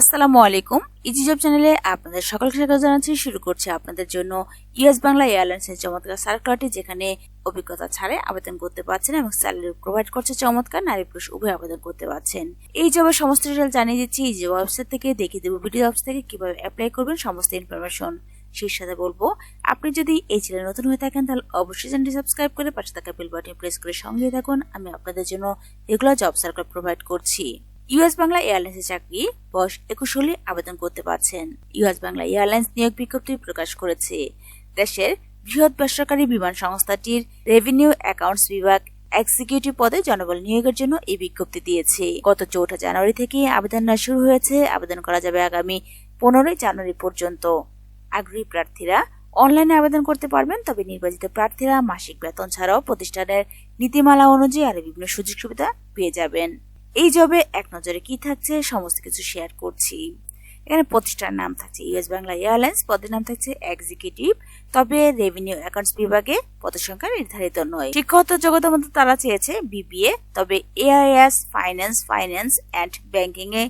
আসসালামু আলাইকুম। Easy job চ্যানেলে আপনাদের সকলকে স্বাগত জানাচ্ছি। শুরু করছি আপনাদের জন্য ইউএস বাংলা এয়ারলাইন্সের চমৎকার সার্কুলারটি যেখানে অভিজ্ঞতা ছাড়ে আবেদন করতে পারছেন এবং স্যালারি প্রোভাইড করছে চমৎকার নারী পুরুষ উভয় আবেদন করতে পারছেন। এই জবের সমস্ত ডিটেল জানিয়ে দিচ্ছি। এই যে ওয়েবসাইট থেকে দেখিয়ে দেবো ভিডিও অফিস থেকে কীভাবে অ্যাপ্লাই করবেন, সমস্ত ইনফরমেশন সেই সাথে বলব। আপনি যদি এই চ্যানেল নতুন হয়ে থাকেন, তাহলে অবশ্যই চ্যানেলটি সাবস্ক্রাইব করে পাশে থাকা বেল বাটন প্রেস করে সঙ্গে থাকুন। আমি আপনাদের জন্য রেগুলার জব সার্কুলার প্রোভাইড করছি। ইউএস বাংলা এয়ারলাইন্সের চাকরি, বয়স একুশ হলে আবেদন করতে পারছেন। ইউএস বাংলা এয়ারলাইন্স নিয়োগ বিজ্ঞপ্তি প্রকাশ করেছে। দেশের বৃহৎ বেসরকারি বিমান সংস্থাটির রেভিনিউ অ্যাকাউন্টস বিভাগ এক্সিকিউটিভ পদে জনবল নিয়োগের জন্য এই বিজ্ঞপ্তি দিয়েছে। গত চৌঠা জানুয়ারি থেকে আবেদন নেওয়া শুরু হয়েছে। আবেদন করা যাবে আগামী পনেরোই জানুয়ারি পর্যন্ত। আগ্রহী প্রার্থীরা অনলাইনে আবেদন করতে পারবেন, তবে নির্বাচিত প্রার্থীরা মাসিক বেতন ছাড়াও প্রতিষ্ঠানের নীতিমালা অনুযায়ী আরও বিভিন্ন সুযোগ সুবিধা পেয়ে যাবেন। এই জবে এক নজরে কি থাকছে? সমস্ত কিছু শেয়ার করছি। এখানে প্রতিষ্ঠানের নাম থাকছে ইউএস বাংলা এয়ারলাইন্স পদের নাম থাকছে এক্সিকিউটিভ তবে রেভিনিউ অ্যাকাউন্টস বিভাগে পদের সংখ্যা নির্ধারিত নয়। শিক্ষাগত যোগ্যতার মধ্যে তারা চেয়েছে বিবিএ তবে AIS finance finance and banking এ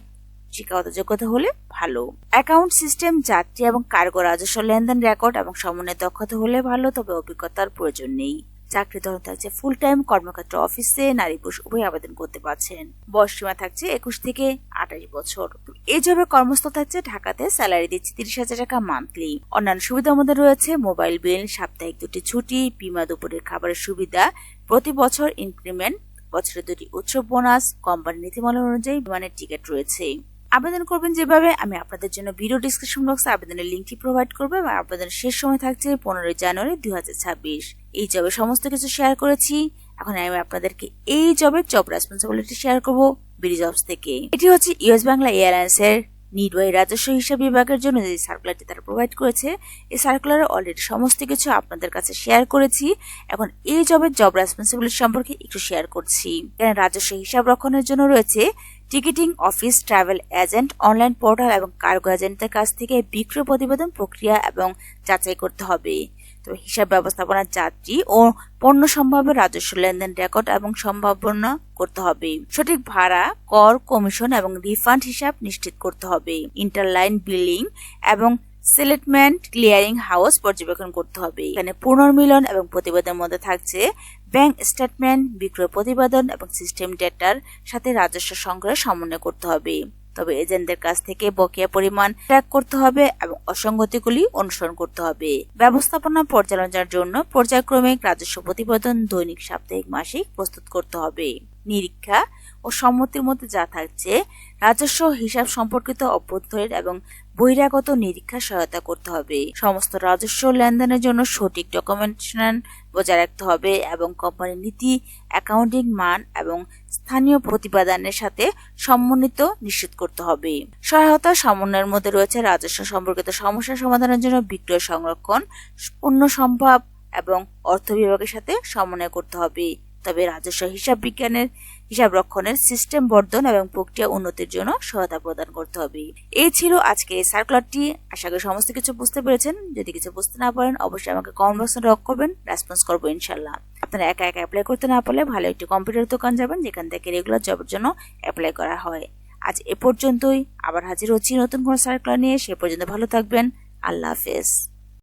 শিক্ষাগত যোগ্যতা হলে ভালো। অ্যাকাউন্ট সিস্টেম যাত্রী এবং কার্গো রাজস্ব, লেনদেন রেকর্ড এবং সমন্বয় দক্ষতা হলে ভালো, তবে অভিজ্ঞতার প্রয়োজন নেই। চাকরি ধরন থাকছে ফুল টাইম কর্মক্ষেত্র অফিসে নারী পুরুষ উভয় আবেদন করতে পারছেন। বয়স সীমা থাকছে একুশ থেকে আঠাশ বছর। এই জবে কর্মস্থল থাকছে ঢাকাতে স্যালারি দিচ্ছে তিরিশ হাজার টাকা মান্থলি অন্যান্য সুবিধার মধ্যে রয়েছে মোবাইল বিল সাপ্তাহিক দুটি ছুটি, বিমা দুপুরের খাবারের সুবিধা। প্রতি বছর ইনক্রিমেন্ট বছরে দুটি উৎসব বোনাস কোম্পানি নীতিমালা অনুযায়ী বিমানের টিকিট রয়েছে। আবেদন করবেন যেভাবে, আমি আপনাদের জন্য ভিডিও ডিসক্রিপশন বক্সে আবেদনের লিঙ্কটি প্রোভাইড করব এবং আবেদনের শেষ সময় থাকছে পনেরোই জানুয়ারি দু হাজার ছাব্বিশ। এই জবে সমস্ত কিছু শেয়ার করেছি। এখন আমি আপনাদেরকে এই জবের জব রেসপন্সিবিলিটি শেয়ার করব বিডি জবস থেকে। এটি হচ্ছে ইউএস বাংলা এয়ারলাইন্স এয়ারলাইন্সের নির্বাহী রাজস্ব হিসাব বিভাগের জন্য যে সার্কুলারটি তারা প্রোভাইড করেছে, এই সার্কুলারে অলরেডি সমস্ত কিছু আপনাদের কাছে শেয়ার করেছি। এখন এই জবের জব রেসপন্সিবিলিটি সম্পর্কে একটু শেয়ার করছি। রাজস্ব হিসাব রক্ষণের জন্য রয়েছে ticketing office travel agent online portal এবং কার্গো এজেন্টের কাছ থেকে বিক্রয় প্রতিবেদন, প্রক্রিয়া এবং যাচাই করতে হবে। তো হিসাব ব্যবস্থাপনা, যাত্রী ও পণ্য সম্ভাব্য রাজস্ব, লেনদেন রেকর্ড এবং সম্ভাবনা করতে হবে। সঠিক ভাড়া, কর কমিশন এবং রিফান্ড হিসাব নিশ্চিত করতে হবে। ইন্টারলাইন বিলিং এবং সিলেটমেন্ট ক্লিয়ারিং হাউস পর্যবেক্ষণ করতে হবে। এখানে পুনর্মিলন এবং প্রতিবেদনের মধ্যে থাকছে ব্যাংক স্টেটমেন্ট, বিক্রয় প্রতিবেদন এবং সিস্টেম ডেটার সাথে রাজস্ব সংগ্রহের সমন্বয় করতে হবে। তবে এজেন্টদের কাছ থেকে বকেয়া পরিমাণ ট্র্যাক করতে হবে এবং অসঙ্গতিগুলি অনুসরণ করতে হবে। ব্যবস্থাপনা পর্যালোচনার জন্য পর্যায়ক্রমিক রাজস্ব প্রতিবেদন দৈনিক, সাপ্তাহিক, মাসিক প্রস্তুত করতে হবে। নিরীক্ষা ও সম্মতির মধ্যে যা থাকছে, রাজস্ব হিসাব সম্পর্কিত অভ্যন্তরীণ এবং বহিরাগত নিরীক্ষা সহায়তা করতে হবে। সমস্ত রাজস্ব লেনদেনের জন্য সঠিক ডকুমেন্টেশন বজায় রাখতে হবে এবং কোম্পানির নীতি অ্যাকাউন্টিং মান এবং স্থানীয় প্রতিপাদনের সাথে সমন্বিত নিশ্চিত করতে হবে। সহায়তা সমন্বয়ের মধ্যে রয়েছে রাজস্ব সম্পর্কিত সমস্যা সমাধানের জন্য বিক্রয় সংরক্ষণ, পণ্য সম্ভব এবং অর্থ বিভাগের সাথে সমন্বয় করতে হবে। তবে রাজস্ব, হিসাব বিজ্ঞানের, হিসাব রক্ষণের সিস্টেম বর্ধন এবং প্রক্রিয়া উন্নতির জন্য সহায়তা প্রদান করতে হবে। এই ছিল আজকে এই সার্কুলারটি আশা করি সমস্ত কিছু বুঝতে পেরেছেন। যদি কিছু বুঝতে না পারেন, অবশ্যই আমাকে কমেন্ট বক্সে রক করবেন। রেসপন্স করব ইনশাল্লাহ আপনারা একা একা অ্যাপ্লাই করতে না পারলে ভালো একটি কম্পিউটার দোকান যাবেন, যেখান থেকে রেগুলার জবের জন্য অ্যাপ্লাই করা হয়। আজ এ পর্যন্তই। আবার হাজির হচ্ছি নতুন কোনো সার্কুলার নিয়ে। সে পর্যন্ত ভালো থাকবেন। আল্লাহ হাফেজ।